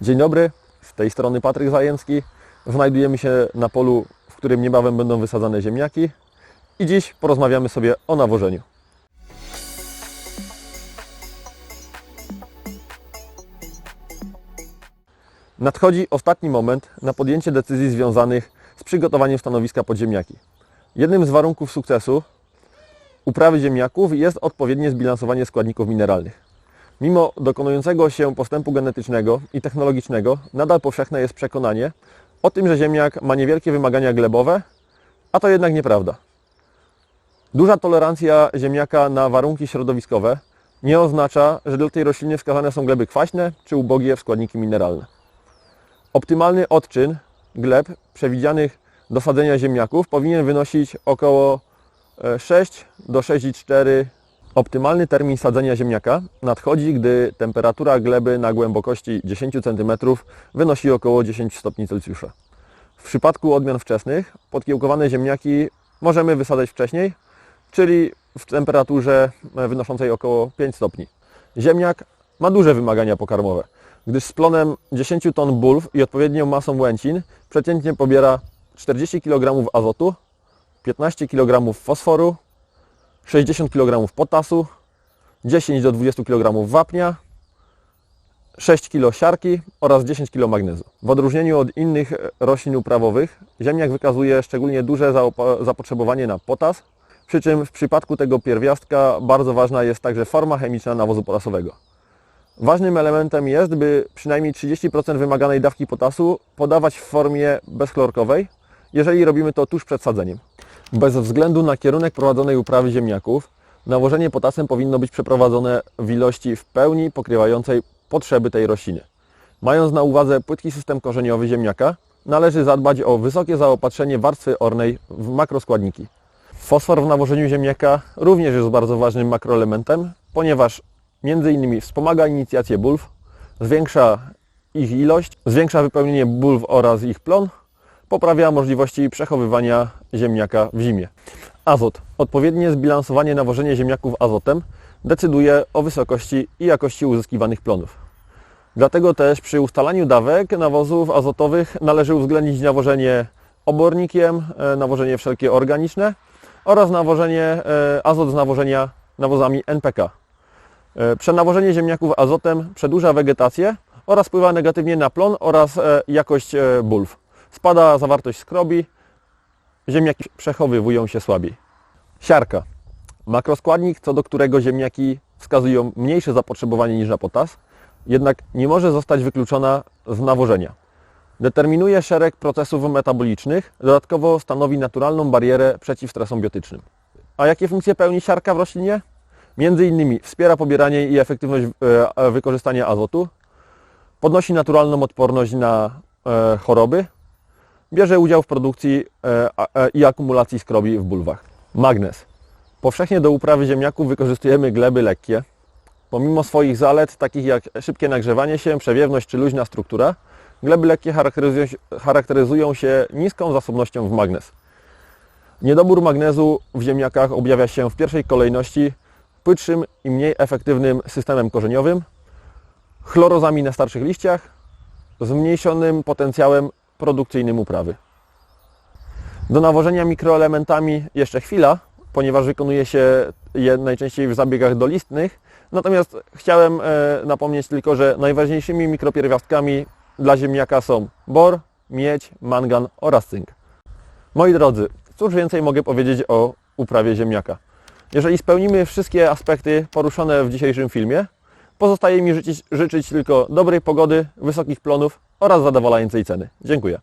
Dzień dobry, z tej strony Patryk Zajęcki. Znajdujemy się na polu, w którym niebawem będą wysadzane ziemniaki i dziś porozmawiamy sobie o nawożeniu. Nadchodzi ostatni moment na podjęcie decyzji związanych z przygotowaniem stanowiska pod ziemniaki. Jednym z warunków sukcesu uprawy ziemniaków jest odpowiednie zbilansowanie składników mineralnych. Mimo dokonującego się postępu genetycznego i technologicznego, nadal powszechne jest przekonanie o tym, że ziemniak ma niewielkie wymagania glebowe, a to jednak nieprawda. Duża tolerancja ziemniaka na warunki środowiskowe nie oznacza, że dla tej rośliny wskazane są gleby kwaśne czy ubogie w składniki mineralne. Optymalny odczyn gleb przewidzianych do sadzenia ziemniaków powinien wynosić około e, 6 do 6,4 Optymalny termin sadzenia ziemniaka nadchodzi, gdy temperatura gleby na głębokości 10 cm wynosi około 10 stopni Celsjusza. W przypadku odmian wczesnych podkiełkowane ziemniaki możemy wysadzać wcześniej, czyli w temperaturze e, wynoszącej około 5 stopni. Ziemniak ma duże wymagania pokarmowe, gdyż z plonem 10 ton bulw i odpowiednią masą łęcin przeciętnie pobiera 40 kg azotu, 15 kg fosforu, 60 kg potasu, 10 do 20 kg wapnia, 6 kg siarki oraz 10 kg magnezu. W odróżnieniu od innych roślin uprawowych, ziemniak wykazuje szczególnie duże zapotrzebowanie na potas, przy czym w przypadku tego pierwiastka bardzo ważna jest także forma chemiczna nawozu potasowego. Ważnym elementem jest, by przynajmniej 30% wymaganej dawki potasu podawać w formie bezchlorkowej, jeżeli robimy to tuż przed sadzeniem. Bez względu na kierunek prowadzonej uprawy ziemniaków, nawożenie potasem powinno być przeprowadzone w ilości w pełni pokrywającej potrzeby tej rośliny. Mając na uwadze płytki system korzeniowy ziemniaka, należy zadbać o wysokie zaopatrzenie warstwy ornej w makroskładniki. Fosfor w nawożeniu ziemniaka również jest bardzo ważnym makroelementem, ponieważ m.in. wspomaga inicjację bulw, zwiększa ich ilość, zwiększa wypełnienie bulw oraz ich plon, poprawia możliwości przechowywania ziemniaka w zimie. Azot. Odpowiednie zbilansowanie nawożenia ziemniaków azotem decyduje o wysokości i jakości uzyskiwanych plonów. Dlatego też przy ustalaniu dawek nawozów azotowych należy uwzględnić nawożenie obornikiem, e, nawożenie wszelkie organiczne oraz nawożenie e, azot z nawożenia nawozami NPK. E, Przenawożenie ziemniaków azotem przedłuża wegetację oraz wpływa negatywnie na plon oraz jakość bulw. Spada zawartość skrobi, ziemniaki przechowywują się słabiej. Siarka. Makroskładnik, co do którego ziemniaki wskazują mniejsze zapotrzebowanie niż na potas, jednak nie może zostać wykluczona z nawożenia. Determinuje szereg procesów metabolicznych, dodatkowo stanowi naturalną barierę przeciw stresom biotycznym. A jakie funkcje pełni siarka w roślinie? Między innymi wspiera pobieranie i efektywność e, wykorzystania azotu, podnosi naturalną odporność na e, choroby, bierze udział w produkcji e, e, i akumulacji skrobi w bulwach. Magnez. Powszechnie do uprawy ziemniaków wykorzystujemy gleby lekkie. Pomimo swoich zalet, takich jak szybkie nagrzewanie się, przewiewność czy luźna struktura, gleby lekkie charakteryzują się niską zasobnością w magnez. Niedobór magnezu w ziemniakach objawia się w pierwszej kolejności płytszym i mniej efektywnym systemem korzeniowym, chlorozami na starszych liściach, zmniejszonym potencjałem produkcyjnym uprawy. Do nawożenia mikroelementami jeszcze chwila, ponieważ wykonuje się je najczęściej w zabiegach dolistnych. Natomiast chciałem e, napomnieć tylko, że najważniejszymi mikropierwiastkami dla ziemniaka są bor, miedź, mangan oraz cynk. Moi drodzy, cóż więcej mogę powiedzieć o uprawie ziemniaka? Jeżeli spełnimy wszystkie aspekty poruszone w dzisiejszym filmie, pozostaje mi życzyć, życzyć tylko dobrej pogody, wysokich plonów oraz zadowalającej ceny. Dziękuję.